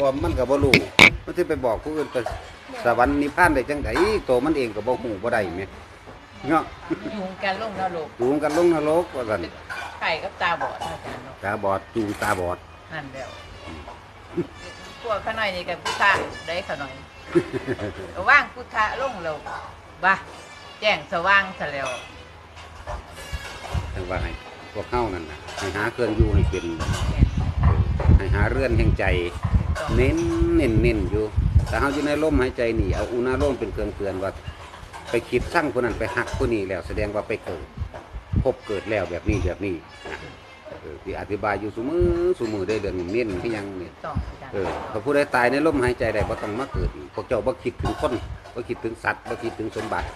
ราะว่ามันก็บ่รู้มันสิไปบอกผู้อื่นไปสวรรค์นิพพานได้จังไดตัวมันเองก็บ่ฮู้บ่ได้แม่เนาะยุงกันลงนรกจูงกันลงนรกว่าซั่นไข่กับตาบอดอาจารย์เนาะตาบอดจูงตาบอดนั่นแล้วพวกขาน้อยนี่กับพุทธะได้ขาน้อยก็ว่างพุทธะลงแล้วบ่าแจ้งสว่างซะแล้วถึงว่าให้พวกเฮานั่นน่ะให้หาเครื่องอยู่ให้เป็นให้หาเรือนแห่งใจ เน้นเน้นเน้นอยู่ แต่เฮาอยู่ในลมหายใจนี่เอาอุณาโลมเป็นเครื่องเตือนว่า ไปคิดสร้างคนนั้นไปหักคนนี้แล้วแสดงว่าไปเกิด พบเกิดแล้วแบบนี้แบบนี้นะเออที่อธิบายอยู่สมือสมือได้เรื่องเน้นที่ยังเนี่ยต้องอาจารย์เออถ้าผู้ใดตายในลมหายใจได้บ่ต้องมาเกิดอีกพวกเจ้าบ่คิดถึงคนบ่คิดถึงสัตว์บ่คิดถึงสมบัติ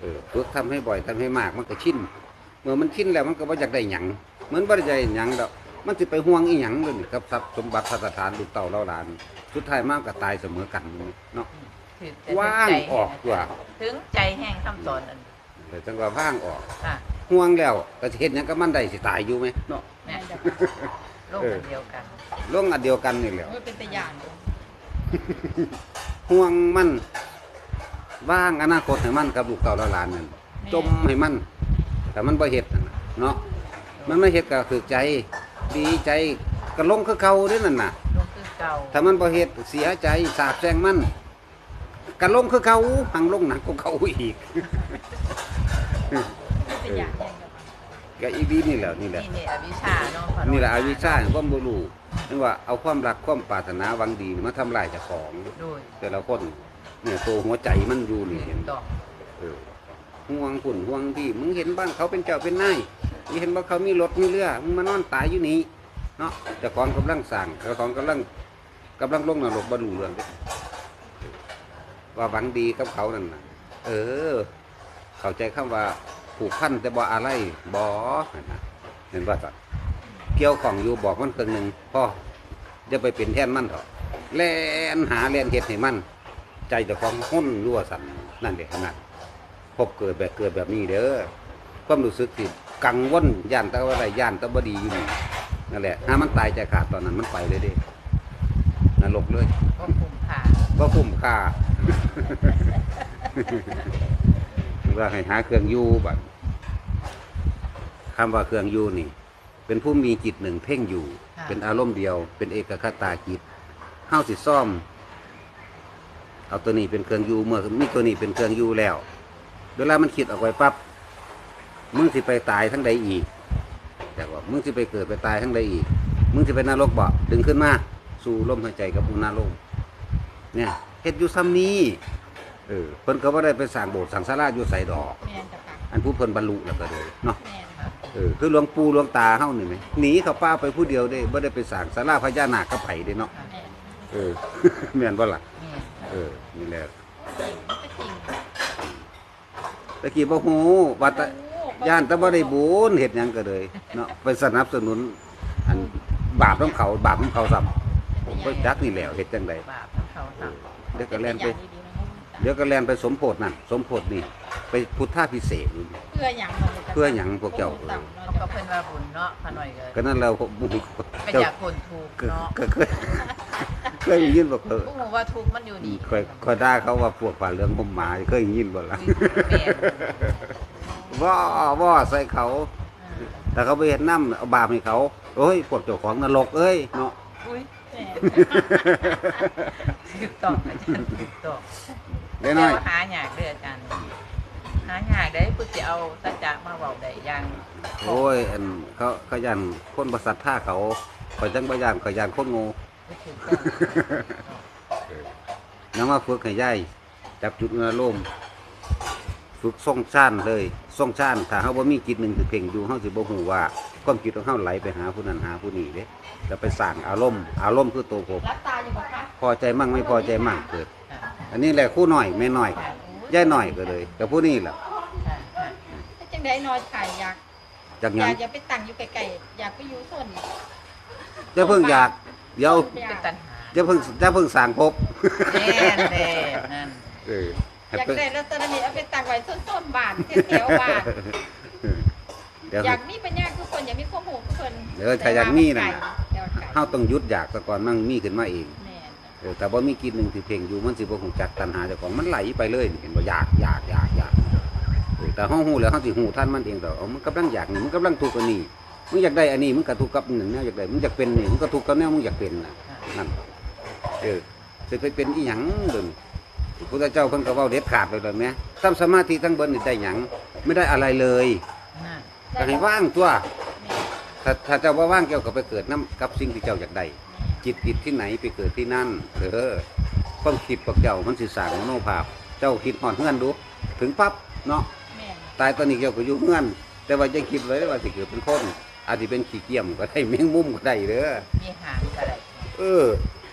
เออฝึกทำให้บ่อยทำให้มากมันก็ชินเมื่อมันชินแล้วมันก็บ่อยากได้หยังเหมือนบ่ได้ใจหยังดอก มันสิไปห่วงอีหยังเลยนี่กับทรัพย์สมบัติพัสถานลูกเต่าเล่าหลาน สุดท้ายมากก็ตายเสมอกันนี่เนาะคือแต่ว่างออกตัวถึงใจแห้งคำสอนนั่นแต่จังว่าว่างออก ค่ะห่วงแล้วก็สิเฮ็ดหยังกับมันได้สิตายอยู่ไหมเนาะ แม่ลงอันเดียวกันลงอันเดียวกันนี่แหล้ว มันเป็นตัวอย่างห่วงมันว่างอนาคตให้มันกับลูกเต่าเล่าหลานนั่นจมให้มัน แต่มันบ่เฮ็ดนั่นน่ะเนาะมันไม่เฮ็ดก็คือใจ ดีใจก็ลงคือเก่าเด้นั่นน่ะ ลงคือเก่าถ้ามันบ่เฮ็ดเสียใจสาบแช่งมันก็ลงคือเก่าหังลงหนักกว่าเก่าอีก เป็นตัวอย่างอย่างเดียวก็อีดีนี่แหละนี่แหละ นี่นี่อวิชชาเนาะพนี่แหละอวิชชาแห่งความบ่รู้นึกว่าเอาความรักความปรารถนาหวังดีนี่มาทำลายเจ้าของ โดยแต่ละคนเนี่ยตัวหัวใจมันอยู่นี่เห็นต้องเออห่วงฝุ่นห่วงที่มึงเห็นบ้านเขาเป็นเจ้าเป็นนายมึง เห็นว่าเขามีรถมีเรือมึงมานอนตายอยู่นี่เนาะเจ้าของกำลังสั่งเจ้าของกำลังกำลังลงนรกบรรลุเรื่องว่าหวังดีกับเขานั่นน่ะเออ เข้าใจคำว่าผูกพันแต่บ่อะไรบ่นะเห็นว่าสัเกี่ยวของอยู่บอกมันครึ่งหนึ่งพ่อจะไปเป็นแทนมันเถอะแล่นหาแล่นเฮ็ดให้มัน ใจเจ้าของห้นรั่วสั่นนั่นเด็กขนาดพบเกิดแบบเกิดแบบนี้เด้อความรู้สึกที่ กังวลย่านแตะว่าอะไรย่านแตะบดีอยู่นี่นั่นแหละถ้ามันตายใจขาดตอนนั้นมันไปเลยเด้นรกเลยก็คุ้มค่าว่าคุ้มค่าว่าให้หาเครื่องอยู่บัดคำว่าเครื่องอยู่นี่ เป็นผู้มีจิตหนึ่งเพ่งอยู่ เป็นอารมณ์เดียว เป็นเอกคตาจิตเฮาสิซ่อม เอาตัวนี้เป็นเครื่องอยู่เมื่อมีตัวนี้เป็นเครื่องอยู่แล้ว เวลามันคิดออกไปปั๊บ มึงสิไปตายทั้งใดอีกแต่ว่ามึงสิไปเกิดไปตายทั้งใดอีก มึงสิไปนรกบ่ดึงขึ้นมาสู่ลมหายใจกับอุณาโลมเนี่ยเฮ็ดอยู่ซ้ำนี้เออเพิ่นก็บ่ได้ไปสร้างโบสถ์สร้างศาลาอยู่ใส่ดอกแม่นจ้ะค่ะอันผู้เพิ่นบรรลุแล้วก็เลยเนาะแม่นเออคือหลวงปู่หลวงตาเฮานี่แหมหนีเขาป้าไปผู้เดียวเด้บ่ได้ไปสร้างศาลาพญานาคกับไผเด้เนาะแม่นเออแม่นบ่ล่ะนี่เออนี่แหละจริงมันก็จริงตะกี้บ่ฮู้ว่าแตะโอ้ ย่านแตะบ่ได้บุญเฮ็ดหยังก็เลยเนาะไปสนับสนุน อันบาปของเขาบาปของเขาซ้ำผมก็จักนี่แหล้วเฮ็ดจังไดบาปของเขาทเดี๋ยวก็แล่นไปเป็นตัวอย่างดีๆนะเดี๋ยวก็แล่นไปสมโพธินั่นสมโพธินี่ ไปพุทธาพิเศษกนี่เพื่อหยังราจะเพื่อหยังพวกเจ้า ต่ำำเนาะเขาก็เพิ่นว่าบุญเนาะขาน้อยก็ก็นั่นเราบุก็เจ้าอยากคนถูกก็เนาะก็เคยเคยยินบ่เคยพวกหนูว่าทุกข์มันอยู่ดีเคยเคยด่าเขาว่าพวกป่าเหลืองผมหมาเคยยินบ่ล่ะ แม่น ว่าว่าใส่เขา แต่เขาไปเห็นน้ำเอาบาปให้เขาโอ้ยพวกเจ้าของนรกเอ้ยเนาะอุ้ยแม่นถูกต้องอาจารย์ถูกต้องได้น้อยแต่ว่าหาอยากเด้ออาจารย์หาอยากได้ผู้สิเอาสัจจะมาเว้าได้อย่างโอ้ยอันเขาเขายันคนประสัทท่าเขาคอยจังบ่ย่านคอยย่านคนโง่ถูกต้องนำมาฝึกให้ย่ายจับจุดอารม ณ์ฝึกส่งชานเลยส่งชานถ้าเฮาบ่มีจิตหนึ่งคือเพ่งอยู่เฮาสิบ่ฮู้ว่าความคิดของเฮาไหลไปหาผู้นั้นหาผู้นี้เด้จะไปสร้างอารมณ์อารมณ์คือตัวผมรับตาอยู่บ่คะพอใจมั่งไม่พอใจมั่งเกิดค่ะอันนี้แหละคู่หน่อยแม่น้อยย่ายหน่อยก็เลยแต่ผู้นี้ล่ะค่ะค่ะถ้าจังได้นอนถ่ายอยากจากอหยัยางกอย่าไปตั้งอยู่ไกลๆอยากไปอยู่ส่วนจะเพิ่งอยากเดี๋ยวเป็นตัณหาจะเพิ่งจะเพิ่งสร้างภพแน่แน่นั่นเออให้ อยากเพิ่งได้ลอตเตอรี่เอาไปตั้งไว้ส้นๆบ้านแถวๆบ้านเดี๋ยวอยากมีปัญญาคือคนอยากมีข้อมูลคือคนเดี๋ยวถ้าอยากมีนั่นน่ะเดี๋ยวไก่เฮาต้องหยุดอยากซะก่อนมั่งมีขึ้นมาเองแม่นเออแต่ว่ามีกินหนึ่งที่เพ่งอยู่มันสิบ่หูจักตัณหาเจ้าของมันไหลไปเลยนี่เห็นบ่อยากอยากอยากอยากเออแต่ห้องหูแล้วห้องสิหูท่านมันเองแต่เอามันกำลังอยากนี่มันกำลังทุกข์กับนี่มึงอยากได้อันนี้มึงก็ทุกข์กับหนึ่งแนวอยากได้มึงอยากเป็นนี่มึงก็ทุกข์กับแนวมึงอยากเป็นน่ะนั่นเออจะไปเป็นอีหยังเดิน พระพุทธเจ้าเพิ่นก็เว้าเด็ดขาดเลยแบบนี้ทำสมาธิทั้งเบิดนี่ได้หยังไม่ได้อะไรเลยนั่นก็ให้ว่างตัว ถ้าถ้าเจ้าว่าว่างเกี่ยวกับไปเกิดน้ำกับสิ่งที่เจ้าอยากได้ จิตติดที่ไหนไปเกิดที่นั่นเออความคิดของเจ้ามันสื่อสารมโนภาพ เจ้าคิดหอดเงื่อนดูถึงปั๊บเนาะแม่นตายตอนนี้เจ้าก็อยู่เงื่อน แต่ว่าจะคิดไว้ว่าสิเกิดเป็นคนอาจจะเป็นขี้เกียจก็ได้แมงมุมก็ได้เด้อมีหางก็ได้ เออ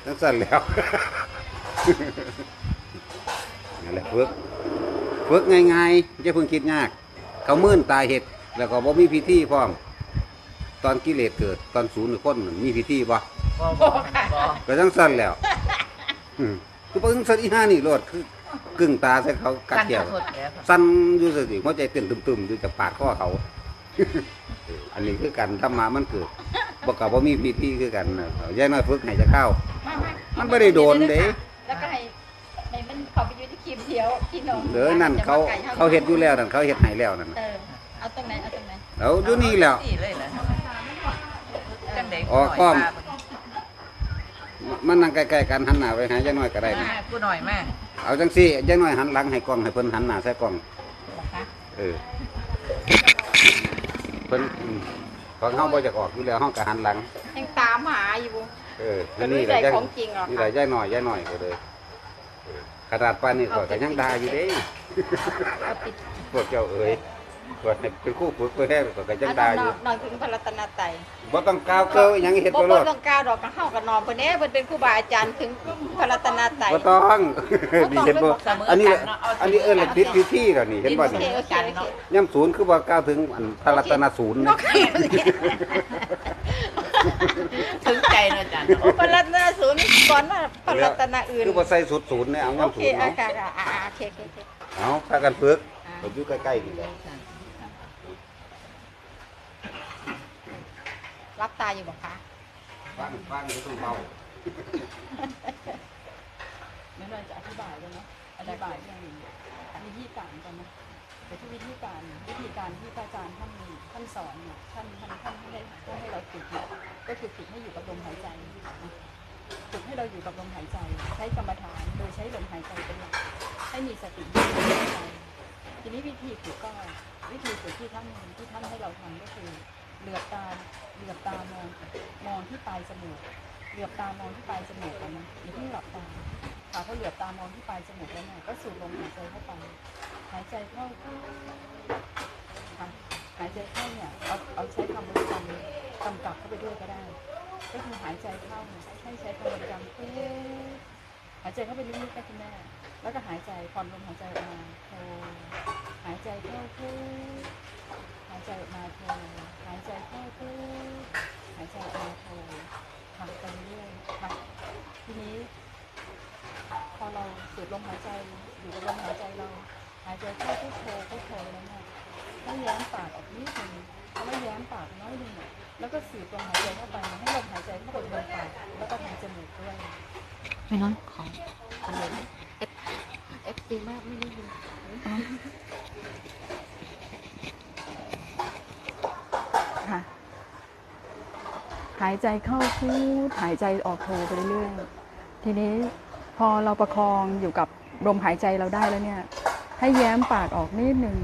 นั่นสั่นแล้ว นั่นแหละฝึกฝึกง่ายๆจะเพิ่งคิดยาก เขามื่นตายเห็ดแล้วก็บ่มีพิธีพร้อม ตอนกิเลสเกิด ตอนศูนย์หรือคนมีพิธีบ่บ่บ่บ่ก็จังสั่นแล้วอืมคือเพิ่งสันอีห้านี่โลดคือกึ่งตาใส่เขากัดกันเกี่ยวสะทดแล้วค่ะสั่นอยู่สิหัวใจเต้นตึมๆอยู่จากปาดข้อเขาเอออันนี้คือกันธรรมามันเกิดบ่กับบ่มีพิธีคือกันน่ะเอาย่ายน้อยฝึกให้จะเข้ามามามันบ่ได้โดนเด้ แล้วก็ให้ให้ ดียวที่น้องเด้อนั่นเขาเขาเฮ็ดอยู่แล้วนั่นเขาเฮ็ดให้แล้วนั่นเออเอาตรงไหนเอาตรงไหนเอาอยู่นี่แล้วนี่เลยเหรอจังได๋อ๋อก้อมมันนั่งใกล้ๆกันหันหน้าไปหาย่ายน้อยก็ได้นะมากูหน่อยมาเอาจังซี่ย่ายน้อยหันหลังให้กล้องให้เพิ่นหันหน้าใส่กล้องนะคะเออเพิ่นอืมของเฮาบ่จะออกอยู่แล้วเฮาก็หันหลังยังตามหาอยู่เออก็นี่รู้แหใจละย่ายของจริงเหรอนี่แหคะละย่ายน้อยย่ายน้อยก็เลยเออ ขนาดปานนี้ก็ก็ยังด่าอยู่เด้เอาปิดพวกเจ้าเอ๋ย ก็ให้เป็นคู่ฝึกไปแท้ก็ก็ยังอันด่านั้นอยู่นอนถึงพระรัตนตรัยบ่ต้องกล่าวเก้อหยังเฮ็ดบ่บ่รบ่อดต้องกล้าวดอกก็เข้ากับนอนเพิ่นเด้เพิ่นเป็นครูบาอาจารย์ถึงพระรัตนตรัยบ่ต้องนี่เห็นบ่เสมออันนี้กัเาะอันนี้เอิ้นละติดพิธีแล้วนี่เห็นบ่โอนี่เคโอเคโอเคย่ำศูนย์คือว่ากล่าวถึงอันพระรัตนศูนย์โอนะเคโอเคถึงใจนะจันโอ้พระรัตนศูนย์ก่อนว่าพระรัตนอื่นคือบ่ใส่สุดศูนย์เนี่ยเอาโอย่ำเคศูนย์อะเนาะค่ะค่ะอ่าโอเคโอเคโอเคเอาพากันฝึกก็อยู่ใกล้ๆนี่แหละ รับตาอยู่บอกคะฟังฟังอยู่ต้องเบาไม่เราจะอธิบายเลยเนาะอธิบายเรื่องวิธีการกันนะแต่ที่วิธีการวิธีการที่พระอาจารย์ท่านท่านสอนเนี่ยท่านท่านท่านให้ท่านให้เราฝึกเนี่ยก็คือฝึกให้อยู่กับลมหายใจนะฝึกให้เราอยู่กับลมหายใจ ใช้กรรมฐานโดยใช้ลมหายใจเป็นหลักให้มีสติอยู่กับลมหายใจทีนี้วิธีฝึกก็วิธีฝึกที่ท่านที่ท่านให้เราทำก็คือ เหลือบตาเหลือบตามองมองที่ปลายจมูกเหลือบตามองที่ปลายจมูกก่อนนะอย่าเพิ่งหลับตาค่ะพอเหลือบตามองที่ปลายจมูกแล้วเนี่ยก็สูดลมหายใจเข้าไปหายใจเข้าค่ะหายใจเข้าเนี่ยเอาเอาใช้คำบริกรรมกำกับเข้าไปด้วยก็ได้ ก็คือหายใจเข้าให้ใช้คำบริกรรมเอหายใจเข้าไปลึกๆนะคุณแม่แล้วก็หายใจผ่อนลมหายใจออกมาโหายใจเข้าพูหายใจออกมาโทหายใจเข้าพูหายใจออกมาโททำไปเรื่อยๆค่ะทีนี้พอเราสูดลมหายใจอยู่กับลมหายใจเรา หายใจเข้าพุทโธพุทโธแล้วเนี่ยให้แย้มปากออกนิดหนึ่งเอาไว้แย้มปากน้อยหนึ่งแล้วก็สูดลมหายใจเข้าไปให้ลมหายใจเข้าไปบนปากแล้วก็ทางจมูกด้วยไม่น้อยของเอฟเอฟซีมากไม่ได้ยิน ค่ะ หายใจเข้าพูดหายใจออกโทไปเรื่อยๆทีนี้พอเราประคองอยู่กับลมหายใจเราได้แล้วเนี่ย ให้แย้มปากออกนิดหนึ่ง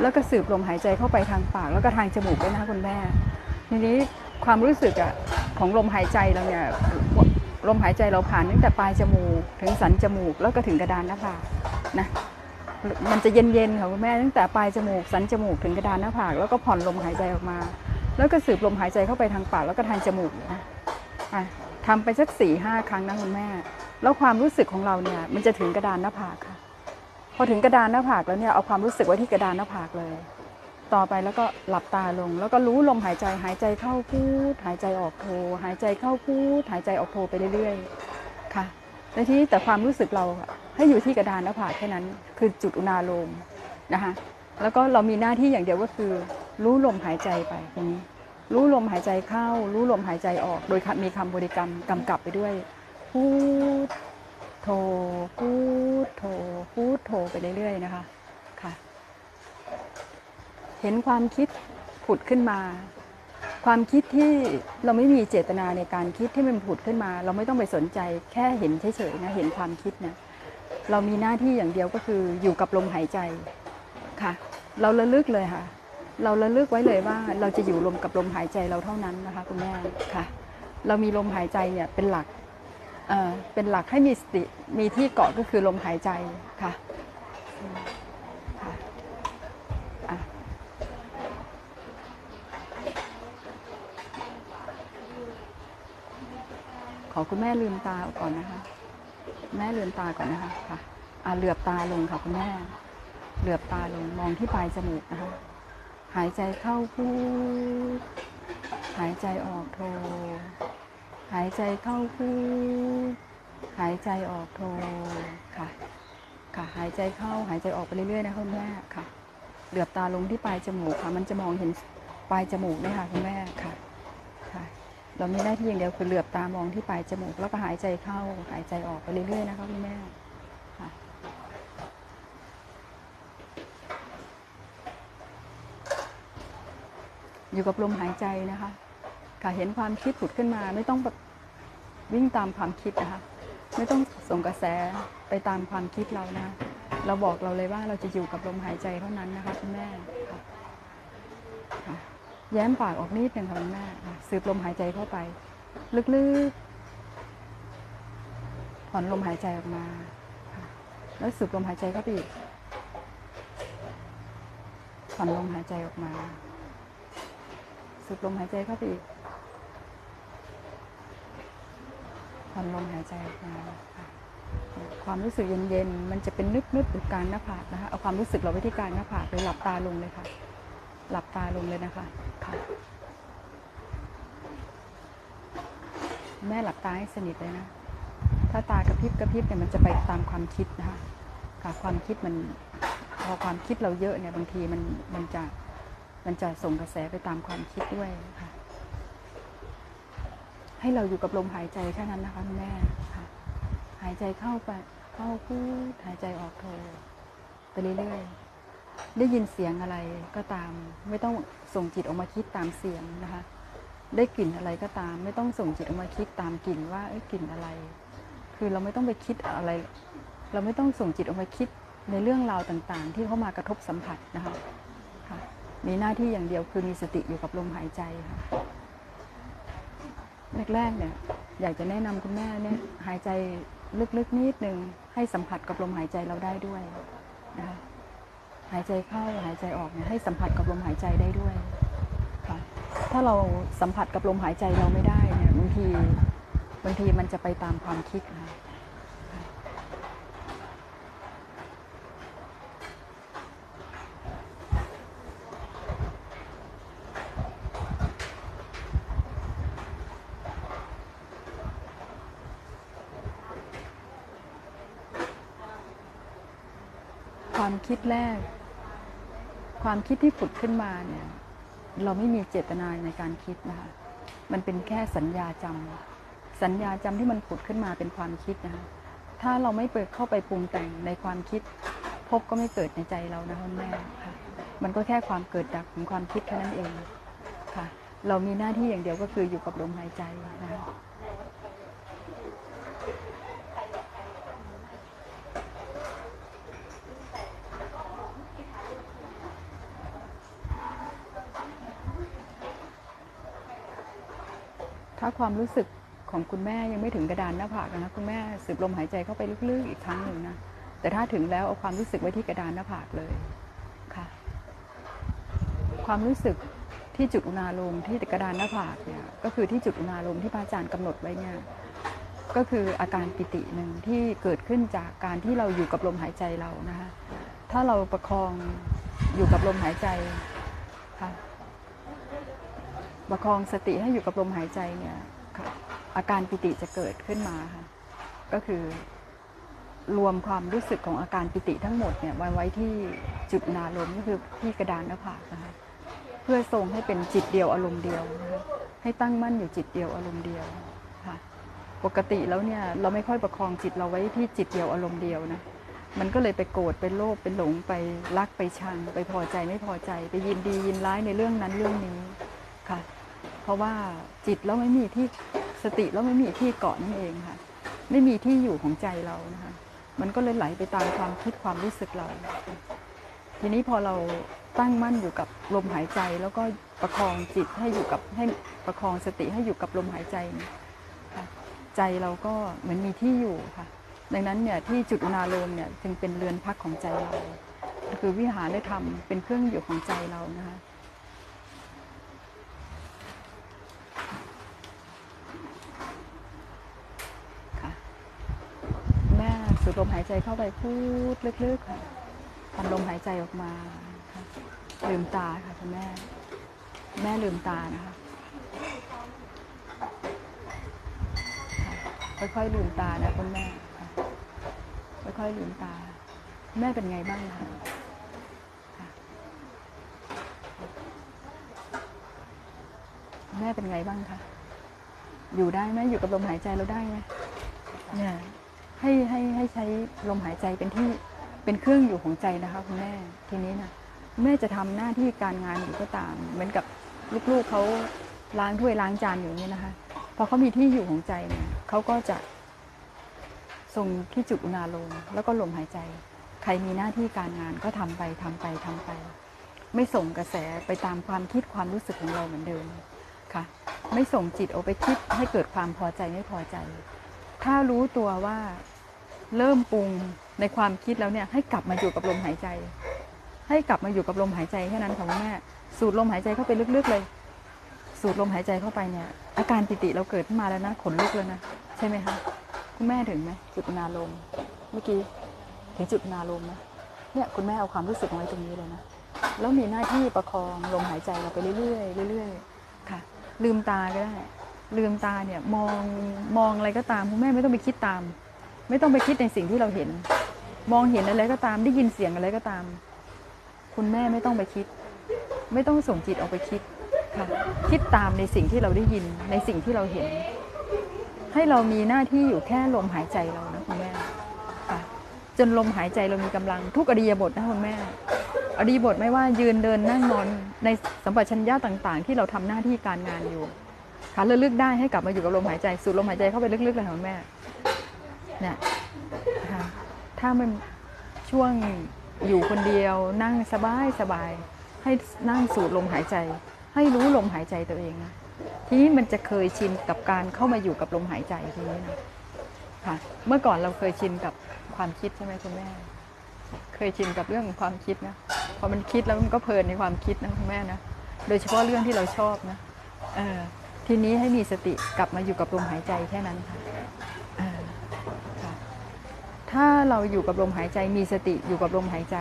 แล้วก็สืบลมหายใจเข้าไปทางปาก แล้วก็ทางจมูกด้วยนะคะคุณแม่ทีนี้ความรู้สึกอะของลมหายใจเราเนี่ยลมหายใจเราผ่านตั้งแต่ปลายจมูก ถึงสันจมูกแล้วก็ถึงกระดานหน้าผากนะมันจะเย็นๆค่ะคุณแม่ตั้งแต่ปลายจมูกสันจมูกถึงกระดานหน้าผากแล้วก็ผ่อนลมหายใจออกมา แล้วก็สืบลมหายใจเข้าไปทางปากแล้วก็ทางจมูกนะอะทำไปสักสี่ห้าครั้งนะคุณแม่ แล้วความรู้สึกของเราเนี่ย มันจะถึงกระดานหน้าผากค่ะ พอถึงกระดานหน้าผากแล้วเนี่ยเอาความรู้สึกไว้ที่กระดานหน้าผากเลย ต่อไปแล้วก็หลับตาลง แล้วก็รู้ลมหายใจหายใจเข้าพูด หายใจออกโทหายใจเข้าพูด หายใจออกโทไปเรื่อยๆค่ะในที่แต่ความรู้สึกเราให้อยู่ที่กระดานหน้าผากแค่นั้น คือจุดอุณาโลมนะคะแล้วก็เรามีหน้าที่อย่างเดียวก็คือ รู้ลมหายใจไปตรงนี้ รู้ลมหายใจเข้า รู้ลมหายใจออก โดยมีคำบริกรรมกำกับไปด้วยพูดโทพูดโทพูดโทไปเรื่อยๆนะคะค่ะ เห็นความคิดผุดขึ้นมา ความคิดที่เราไม่มีเจตนาในการคิดที่มันผุดขึ้นมา เราไม่ต้องไปสนใจแค่เห็นเฉยๆนะเห็นความคิดนี่ยเรามีหน้าที่อย่างเดียวก็คืออยู่กับลมหายใจค่ะ เราระลึกเลยค่ะ เราระลึกไว้เลยว่าเราจะอยู่ลมกับลมหายใจเราเท่านั้นนะคะคุณแม่ค่ะ เรามีลมหายใจเนี่ยเป็นหลักเอ่อเป็นหลักให้มีสติมีที่เกาะก็คือลมหายใจค่ะค่ะอะขอคุณแม่ลืมตาก่อนนะคะ แม่ลืมตาก่อนนะคะค่ะอ่าเหลือบตาลงค่ะคุณแม่ เหลือบตาลงมองที่ปลายจมูกนะคะ หายใจเข้าพูดหายใจออกโทหายใจเข้าพูดหายใจออกโทค่ะ ค่ะ หายใจเข้าหายใจออกไปเรื่อยๆนะคุณแม่ค่ะ เหลือบตาลงที่ปลายจมูกค่ะ มันจะมองเห็นปลายจมูกเลยค่ะคุณแม่ค่ะ ค่ะ เรามีหน้าที่อย่างเดียวคือเหลือบตามองที่ปลายจมูก แล้วก็หายใจเข้าหายใจออกไปเรื่อยๆนะคะคุณแม่ อยู่กับลมหายใจนะคะค่ะเห็นความคิดผุดขึ้นมา ไม่ต้องแบบวิ่งตามความคิดนะคะ ไม่ต้องส่งกระแสไปตามความคิดเรานะ เราบอกเราเลยว่าเราจะอยู่กับลมหายใจเท่านั้นนะคะคุณแม่ค่ะแย้มปากออกนิดหนึ่งค่ะคุณแม่สืบลมหายใจเข้าไป ลึกๆผ่อนลมหายใจออกมา แล้วสืบลมหายใจเข้าไปอีกผ่อนลมหายใจออกมา สูบลมหายใจเข้าไปอีกผ่อนลมหายใจออกมาความรู้สึกเย็นๆ มันจะเป็นนึกๆอยู่กลางหน้าผากนะคะ เอาความรู้สึกเราไว้ที่กลางหน้าผากเลยหลับตาลงเลยค่ะ หลับตาลงเลยนะคะ ค่ะ แม่หลับตาให้สนิทเลยนะ ถ้าตากระพริบกระพริบเนี่ยมันจะไปตามความคิดนะคะค่ะความคิดมัน พอความคิดเราเยอะเนี่ยบางทีมันมันจะ มันจะส่งกระแสไปตามความคิดด้วยค่ะ ให้เราอยู่กับลมหายใจแค่นั้นนะคะคุณแม่ค่ะ หายใจเข้าไปเข้าพูดหายใจออกโทไปเรื่อยๆ ได้ยินเสียงอะไรก็ตาม ไม่ต้องส่งจิตออกมาคิดตามเสียงนะคะ ได้กลิ่นอะไรก็ตาม ไม่ต้องส่งจิตออกมาคิดตามกลิ่นว่าเอ้กลิ่นอะไร คือเราไม่ต้องไปคิดอะไร เราไม่ต้องส่งจิตออกมาคิดในเรื่องราวต่างๆ ที่เข้ามากระทบสัมผัสนะคะ มีหน้าที่อย่างเดียวคือมีสติอยู่กับลมหายใจค่ะแรกๆเนี่ย อยากจะแนะนำคุณแม่เนี่ยหายใจลึกๆนิดนึงให้สัมผัสกับลมหายใจเราได้ด้วยนะคะหายใจเข้าหายใจออกเนี่ยให้สัมผัสกับลมหายใจได้ด้วยค่ะถ้าเราสัมผัสกับลมหายใจเราไม่ได้เนี่ยบางทีบางทีมันจะไปตามความคิดนะคะ คิดแรก ความคิดที่ผุดขึ้นมาเนี่ย เราไม่มีเจตนาในการคิดนะคะมันเป็นแค่สัญญาจำสัญญาจำที่มันผุดขึ้นมาเป็นความคิดนะคะถ้าเราไม่เปิดเข้าไปปรุงแต่งในความคิด พบก็ไม่เกิดในใจเรานะคุณแม่ค่ะ มันก็แค่ความเกิดดับของความคิดแค่นั้นเองค่ะ เรามีหน้าที่อย่างเดียวก็คืออยู่กับลมหายใจนะคะ ถ้าความรู้สึกของคุณแม่ยังไม่ถึงกระดานหน้าผากนะคุณแม่สูบลมหายใจเข้าไปลึกๆอีกครั้งหนึ่งนะแต่ถ้าถึงแล้วเอาความรู้สึกไว้ที่กระดานหน้าผากเลยค่ะ ความรู้สึกที่จุดอุณาลมที่กระดานหน้าผากเนี่ยก็คือที่จุดอุณาลมที่พระอาจารย์กำหนดไว้เนี่ยก็คืออาการปิติหนึ่งที่เกิดขึ้นจากการที่เราอยู่กับลมหายใจเรานะคะถ้าเราประคองอยู่กับลมหายใจ ประคองสติให้อยู่กับลมหายใจเนี่ยอาการปิติจะเกิดขึ้นมาค่ะก็คือรวมความรู้สึกของอาการปิติทั้งหมดเนี่ยไว้ไว้ที่จุดนาลมก็คือที่กระดานหน้าผากนะคะเพื่อทรงให้เป็นจิตเดียวอารมณ์เดียวนะคะให้ตั้งมั่นอยู่จิตเดียวอารมณ์เดียวค่ะปกติแล้วเนี่ยเราไม่ค่อยประคองจิตเราไว้ที่จิตเดียวอารมณ์เดียวนะมันก็เลยไปโกรธไปโลภไปหลงไปรักไปชัง ไปพอใจไม่พอใจ ไปยินดียินร้ายในเรื่องนั้นเรื่องนี้ค่ะ เพราะว่าจิตเราไม่มีที่สติเราไม่มีที่เกาะนั่นเองค่ะ ไม่มีที่อยู่ของใจเรานะคะมันก็เลยไหลไปตามความคิดความรู้สึกเรา ทีนี้พอเราตั้งมั่นอยู่กับลมหายใจ แล้วก็ประคองจิตให้อยู่กับให้ประคองสติให้อยู่กับลมหายใจ ใจเราก็เหมือนมีที่อยู่ค่ะ ดังนั้นเนี่ยที่จุดอุณาโลมเนี่ยจึงเป็นเรือนพักของใจเรา คือวิหารได้ทำเป็นเครื่องอยู่ของใจเรานะคะ แม่สูดลมหาย ใจเข้าไปพูดลึกๆค่ะผ่อนลมหายใจออกมาค่ะลืมตาค่ะคุณแม่ แม่ลืมตานะคะค่ะค่อยๆลืมตานะคุณแม่ค่ะค่อยๆลืมตา แม่เป็นไงบ้างคะแม่เป็นไงบ้างคะ อยู่ได้ไหมอยู่กับลมหายใจเราได้ไหมเนี่ย ให้ให้ให้ใช้ลมหายใจเป็นที่เป็นเครื่องอยู่ของใจนะคะคุณแม่ทีนี้นะแม่จะทำหน้าที่การงานอยู่ก็ตาม เหมือนกับลูกๆเขาล้างถ้วยล้างจานอยู่นี่นะคะพอเขามีที่อยู่ของใจเนี่ยเขาก็จะทรงที่จุดอุณาลมแล้วก็ลมหายใจ ใครมีหน้าที่การงานก็ทำไปทำไปทำไป ไม่ส่งกระแสไปตามความคิดความรู้สึกของเราเหมือนเดิมค่ะ ไม่ส่งจิตออกไปคิดให้เกิดความพอใจไม่พอใจ ถ้ารู้ตัวว่าเริ่มปรุงในความคิดแล้วเนี่ย ให้กลับมาอยู่กับลมหายใจ ให้กลับมาอยู่กับลมหายใจแค่นั้นค่ะคุณแม่สูดลมหายใจเข้าไปลึกๆเลย สูดลมหายใจเข้าไปเนี่ย อาการปิติเราเกิดขึ้นมาแล้วนะขนลุกเลยนะใช่ไหมคะคุณแม่ถึงไหมจุดอุณาลมเมื่อกี้ถึงจุดอุณาลมไหมเนี่ยคุณแม่เอาความรู้สึกไว้ตรงนี้เลยนะแล้วมีหน้าที่ประคองลมหายใจเราไปเรื่อยๆเรื่อยๆค่ะ ลืมตาก็ได้ ลืมตาเนี่ยมองมองอะไรก็ตามคุณแม่ไม่ต้องไปคิดตาม ไม่ต้องไปคิดในสิ่งที่เราเห็น มองเห็นอะไรก็ตามได้ยินเสียงอะไรก็ตาม คุณแม่ไม่ต้องไปคิด ไม่ต้องส่งจิตออกไปคิดค่ะคิดตามในสิ่งที่เราได้ยินในสิ่งที่เราเห็น ให้เรามีหน้าที่อยู่แค่ลมหายใจเรานะคุณแม่ค่ะจนลมหายใจเรามีกำลังทุกอริยบทนะคุณแม่อริยบทไม่ว่ายืนเดินนั่งนอนในสัมปชัญญะต่าง ๆ ที่เราทำหน้าที่การงานอยู่ ค่ะระลึกได้ให้กลับมาอยู่กับลมหายใจสูดลมหายใจเข้าไปลึกๆเลยค่ะคุณแม่เนี่ยค่ะถ้ามันช่วงอยู่คนเดียวนั่งสบายสบายให้นั่งสูดลมหายใจ ให้รู้ลมหายใจตัวเองนะทีนี้มันจะเคยชินกับการเข้ามาอยู่กับลมหายใจทีนี้นะค่ะเมื่อก่อนเราเคยชินกับความคิดใช่ไหมคุณแม่ เคยชินกับเรื่องความคิดนะพอมันคิดแล้วมันก็เพลินในความคิดนะคุณแม่นะโดยเฉพาะเรื่องที่เราชอบนะเออ ทีนี้ให้มีสติกลับมาอยู่กับลมหายใจแค่นั้นค่ะถ้าเราอยู่กับลมหายใจมีสติอยู่กับลมหายใจ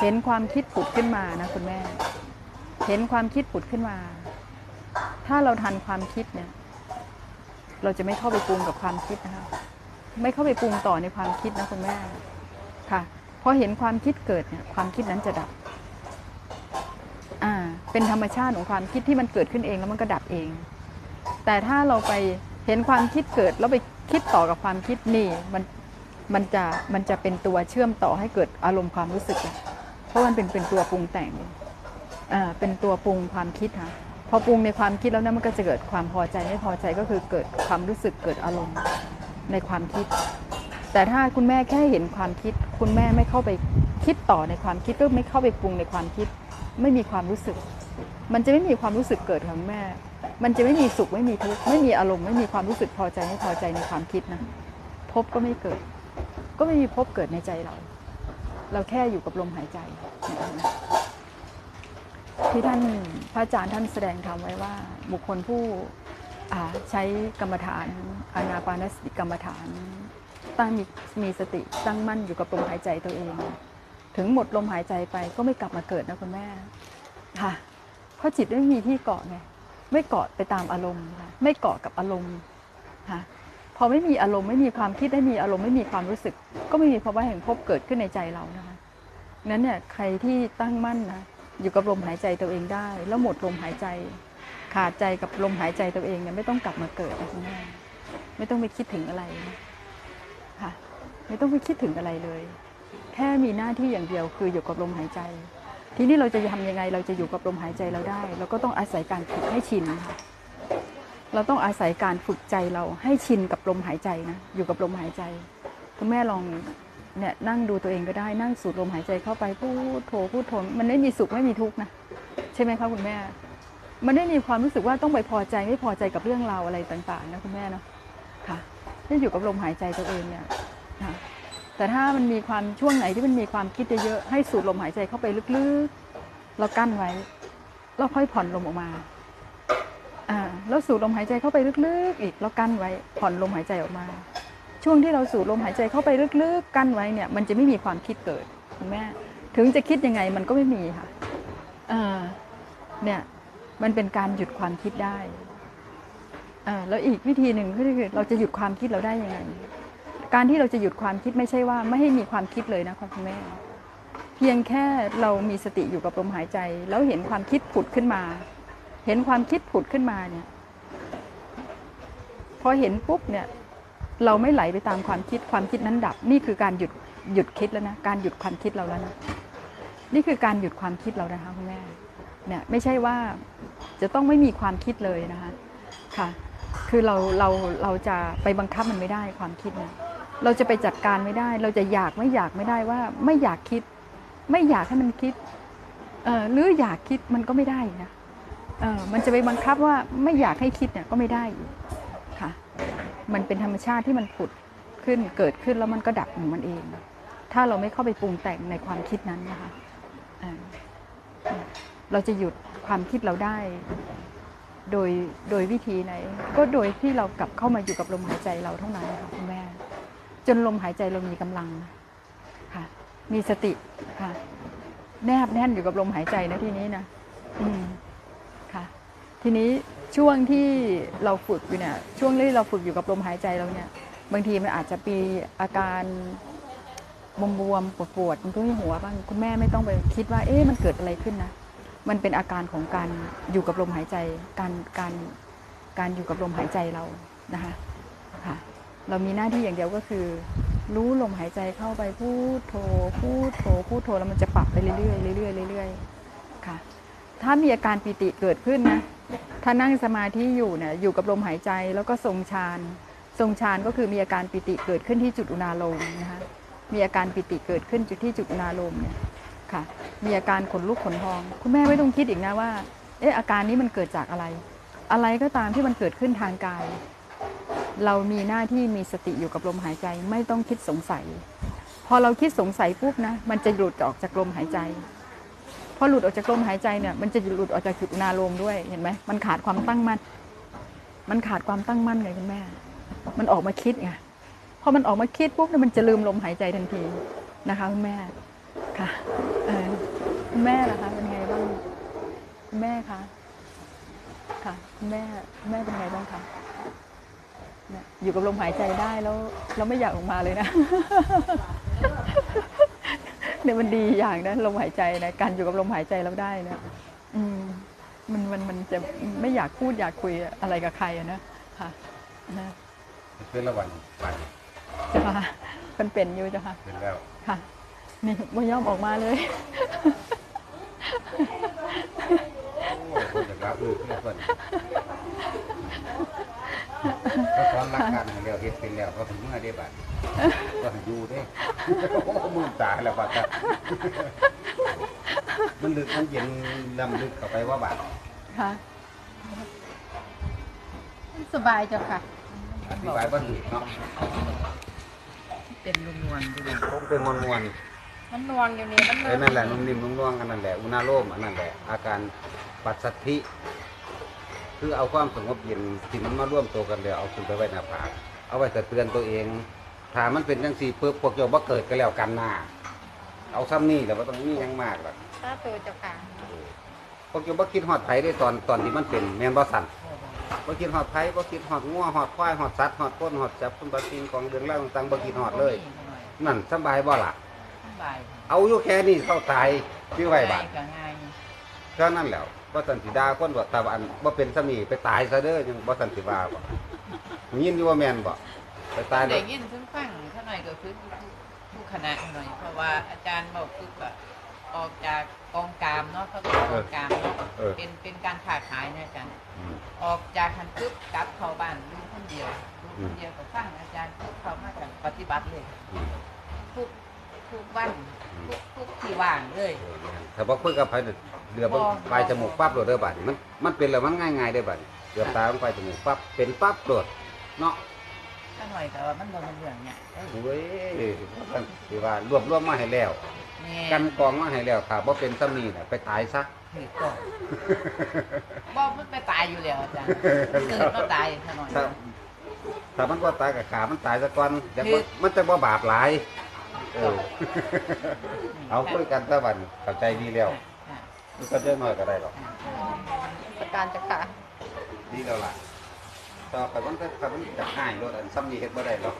เห็นความคิดผุดขึ้นมานะคุณแม่ เห็นความคิดผุดขึ้นมา ถ้าเราทันความคิดเนี่ย เราจะไม่เข้าไปปรุงกับความคิดนะคะไม่เข้าไปปรุงต่อในความคิดนะคุณแม่ค่ะพอเห็นความคิดเกิดเนี่ยความคิดนั้นจะดับอ่าเป็นธรรมชาติของความคิดที่มันเกิดขึ้นเองแล้วมันก็ดับเอง แต่ถ้าเราไปเห็นความคิดเกิดแล้วไปคิดต่อกับความคิดนี่มันมันจะมันจะเป็นตัวเชื่อมต่อให้เกิดอารมณ์ความรู้สึก เพราะมันเป็นเป็นตัวปรุงแต่งอ่าเป็นตัวปรุงความคิดค่ะพอปรุงในความคิดแล้วนะมันก็จะเกิดความพอใจไม่พอใจก็คือเกิดความรู้สึกเกิดอารมณ์ในความคิด แต่ถ้าคุณแม่แค่เห็นความคิด คุณแม่ไม่เข้าไปคิดต่อในความคิดก็ไม่เข้าไปปรุงในความคิด ไม่มีความรู้สึก มันจะไม่มีความรู้สึกเกิดของแม่ มันจะไม่มีสุขไม่มีทุกข์ไม่มีอารมณ์ไม่มีความรู้สึกพอใจไม่พอใจในความคิดนะพบก็ไม่เกิด ก็ไม่มีพบเกิดในใจเรา เราแค่อยู่กับลมหายใจที่ท่านพระอาจารย์ท่านแสดงธรรมไว้ว่า บุคคลผู้ใช้กรรมฐานอานาปานสติกรรมฐาน ตั้งมีมีสติตั้งมั่นอยู่กับลมหายใจตัวเอง ถึงหมดลมหายใจไปก็ไม่กลับมาเกิดนะคุณแม่ค่ะ ราะจิตไม่มีที่เกาะไงไม่เกาะไปตามอารมณ์ค่ะไม่เกาะกับอารมณ์ค่ะพอไม่มีอารมณ์ไม่มีความคิดไม่มีอารมณ์ไม่มีความรู้สึก ก็ไม่มีภาวะแห่งภพเกิดขึ้นในใจเรานะคะงั้นเนี่ยใครที่ตั้งมั่นนะอยู่กับลมหายใจตัวเองได้ แล้วหมดลมหายใจ ขาดใจกับลมหายใจตัวเองเนี่ยไม่ต้องกลับมาเกิดนะคุณแม่ไม่ต้องไปคิดถึงอะไรนะค่ะ ไม่ต้องไปคิดถึงอะไรเลย แค่มีหน้าที่อย่างเดียวคืออยู่กับลมหายใจ ทีนี้เราจะทำยังไงเราจะอยู่กับลมหายใจเราได้ เราก็ต้องอาศัยการฝึกให้ชินค่ะเราต้องอาศัยการฝึกใจเราให้ชินกับลมหายใจนะอยู่กับลมหายใจคุณแม่ลองเนี่ยนั่งดูตัวเองก็ได้นั่งสูดลมหายใจเข้าไปพูดโถพูดโถมันไม่มีสุขไม่มีทุกข์นะใช่ไหมคะคุณแม่ มันไม่มีความรู้สึกว่าต้องไปพอใจไม่พอใจกับเรื่องราวอะไรต่างๆนะคุณแม่เนาะค่ะให้อยู่กับลมหายใจตัวเองเนี่ย แต่ถ้ามันมีความช่วงไหนที่มันมีความคิดเยอะๆให้สูดลมหายใจเข้าไปลึกๆเรากั้นไว้แล้วค่อยผ่อนลมออกมาอ่าแล้วสูดลมหายใจเข้าไปลึกๆ อีกแล้วกั้นไว้ผ่อนลมหายใจออกมา ช่วงที่เราสูดลมหายใจเข้าไปลึกๆ กั้นไว้เนี่ย มันจะไม่มีความคิดเกิดคุณแม่ถึงจะคิดยังไงมันก็ไม่มีค่ะอ่าเนี่ยมันเป็นการหยุดความคิดได้อ่าแล้วอีกวิธีหนึ่งก็คือเราจะหยุดความคิดเราได้ยังไง การที่เราจะหยุดความคิดไม่ใช่ว่าไม่ให้มีความคิดเลยนะคุณแม่เพียงแค่เรามีสติอยู่กับลมหายใจ แล้วเห็นความคิดผุดขึ้นมา เห็นความคิดผุดขึ้นมาเนี่ย พอเห็นปุ๊บเนี่ย เราไม่ไหลไปตามความคิดความคิดนั้นดับ นี่คือการหยุดหยุดคิดแล้วนะการหยุดความคิดเราแล้วนะนี่คือการหยุดความคิดเรานะคะคุณแม่เนี่ยไม่ใช่ว่าจะต้องไม่มีความคิดเลยนะคะค่ะ คือเราเราเราจะไปบังคับมันไม่ได้ความคิดเนะ เราจะไปจัดการไม่ได้ เราจะอยากไม่อยากไม่ได้ว่า ไม่อยากคิด ไม่อยากให้มันคิดเออหรืออยากคิดมันก็ไม่ได้นะเออมันจะไปบังคับว่าไม่อยากให้คิดเนี่ยก็ไม่ได้ค่ะ มันเป็นธรรมชาติที่มันผุดขึ้นเกิดขึ้นแล้วมันก็ดับของมันเอง ถ้าเราไม่เข้าไปปรุงแต่งในความคิดนั้นนะคะเเราจะหยุดความคิดเราได้ โดยโดยวิธีไหน ก็โดยที่เรากลับเข้ามาอยู่กับลมหายใจเราเท่านั้นค่ะคุณแม่ จนลมหายใจเรามีกำลังค่ะ มีสติค่ะ แนบแน่นอยู่กับลมหายใจนะทีนี้นะอืมค่ะ ทีนี้ช่วงที่เราฝึกอยู่เนี่ย ช่วงที่เราฝึกอยู่กับลมหายใจเราเนี่ย บางทีมันอาจจะมีอาการบวมๆปวดๆมันก็ที่หัวบ้างคุณแม่ไม่ต้องไปคิดว่า เอ๊ะมันเกิดอะไรขึ้นนะมันเป็นอาการของการอยู่กับลมหายใจ การการการอยู่กับลมหายใจเรานะคะค่ะ เรามีหน้าที่อย่างเดียวก็คือ รู้ลมหายใจเข้าไปพูดโทพูดโทพูดโทแล้วมันจะปรับไปเรื่อยๆเรื่อยๆเรื่อยๆค่ะ ถ้ามีอาการปิติเกิดขึ้นนะถ้านั่งสมาธิอยู่เนี่ยอยู่กับลมหายใจแล้วก็ทรงฌานทรงฌานก็คือมีอาการปิติเกิดขึ้นที่จุดอุณาโลมนะคะมีอาการปิติเกิดขึ้นจุดที่จุดอุณาโลมเนี่ยค่ะ มีอาการขนลุกขนพอง คุณแม่ไม่ต้องคิดอีกนะว่า เอ๊ะอาการนี้มันเกิดจากอะไร อะไรก็ตามที่มันเกิดขึ้นทางกาย เรามีหน้าที่มีสติอยู่กับลมหายใจไม่ต้องคิดสงสัย พอเราคิดสงสัยปุ๊บนะ มันจะหลุดออกจากลมหายใจ พอหลุดออกจากลมหายใจเนี่ย มันจะหลุดออกจากจุดอุณาโลมด้วยเห็นไหมมันขาดความตั้งมั่นมันขาดความตั้งมั่นไงคุณแม่ มันออกมาคิดไงพอมันออกมาคิดปุ๊บเนี่ยมันจะลืมลมหายใจทันทีนะคะคุณแม่ค่ะเออคุณแม่ล่ะคะเป็นไงบ้างคุณแม่คะค่ะคุณแม่แม่เป็นไงบ้างคะ อยู่กับลมหายใจได้แล้วเราไม่อยากออกมาเลยนะเนี่ยมันดีอย่างนะลมหายใจนะการอยู่กับลมหายใจเราได้นะอืมมันมันมันจะไม่อยากพูดอยากคุยอะไรกับใครอะนะค่ะนะเป็นระหว่างไปเจ้าค่ะมันเป็นอยู่เจ้าค่ะเป็นแล้วค่ะนี่ไม่ยอมออกมาเลยโอ้คนจะรับมือเพื่อน เพื่อนก็สอนรักกันให้แล้วเฮ็ดเป็นแล้วก็ถึงเมื่อได้บัดก็ให้อยู่เด้โอ้มือตายแล้วบัดอะมันลึกมันเย็นลำลึกเข้าไปว่าบัดค่ะสบายเจ้าค่ะอธิบายบ่ถูกเนาะเป็นนวลๆดูคงเป็นมวลมวลมันนวลอยู่นี่มันๆไอ้นั่นแหละนุ่มนิ่มนุ่มน่วงกันนั่นแหละอุณาโลมอันนั่นแหละอาการปัสสัทธิ คือเอาความสงบเย็นที่มันมาร่วมตัวกันแล้วเอาขึ้นไปไว้หน้าผากเอาไว้แต่เตือนตัวเองถ้ามันเป็นจังซี่เพื่อพวกเจ้าบ่เกิดกันแล้วกันหน้าเอาซ้ำนี่แหล้วบ่ต้องมีหยังมากหรอกถ้าตัวเจ้าค่ะพวกเจ้าบ่คิดฮอดไผได้ตอนตอนที่มันเป็นแม่นบ่สั่นบ่คิดฮอดไผบ่คิดฮอดงัวฮอดควายฮอดสัตว์ฮอดคนฮอดจับคนบ่สิ่งของเรื่องราวต่างๆบ่คิดฮอดเลย นั่นสำบายบ่ล่ะสบายเอาอยู่แค่นี้เข้าตายที่ไว้บาดก็ง่ายก็นั่นแหล้ว บ่สันสิดาคนว่าตาอันบ่เป็นสามีไปตายซะเด้อยังบ่สันสิว่าบ่ยินอยู่ว่าแม่นบ่ไปตายเลได้ยยินถึงฟังเขาหน่อยก็คือผู้คณะหน่อย เพราะว่าอาจารย์บอกปุ๊บอะออกจากกองกามเนาะเขาก็กองกามเนาะเออเป็นเป็นการค้าขายนะอาจารย์ อืม ออกจากหันปุ๊บกลับเข้าบ้านดูคนเดียวดูคนเดียวก็ฟังอาจารย์ปุ๊บเข้ามากันปฏิบัติเลย อืม ทุกทุกวัน ทุกทุกที่ว่างเลยถ้าบ่คุยกับไผเนี่ยเดือบบ่ปลายจมูกปั๊บโดดเด้อบัดนี้มันมันเป็นแล้วมันง่ายๆเด้อบัดนี้เดือบตาลงไปจมูกปั๊บเป็นปั๊บโดดเนาะถ้าหน่อยก็ว่ามันบ่เป็นเรื่องเนี่ยเอ้ยโอ้ยสิว่ารวบรวมมาให้แล้ว แม่กันกองมาให้แล้วถ้าบ่เป็นซ้ำนี้น่ะไปตายซะ ถือก่อนบ่มันไปตายอยู่แล้วอาจารย์เกิดมาตายถ้าหน่อย ถ้าถ้ามันบ่ตายกับขามันตายซะก่อนจะคืบ่อมันจะบ่บาปหลาย เออ เอาคุยกันตะวันเข้าใจดีแล้วค่ะมันก็เล็กน้อยก็ได้หรอก ประการจะค่ะ ดีแล้วล่ะ ต่อไปมันก็ถ้ามันจะง่ายรถอันซ้ำนี้เฮ็ดบ่ได้หรอก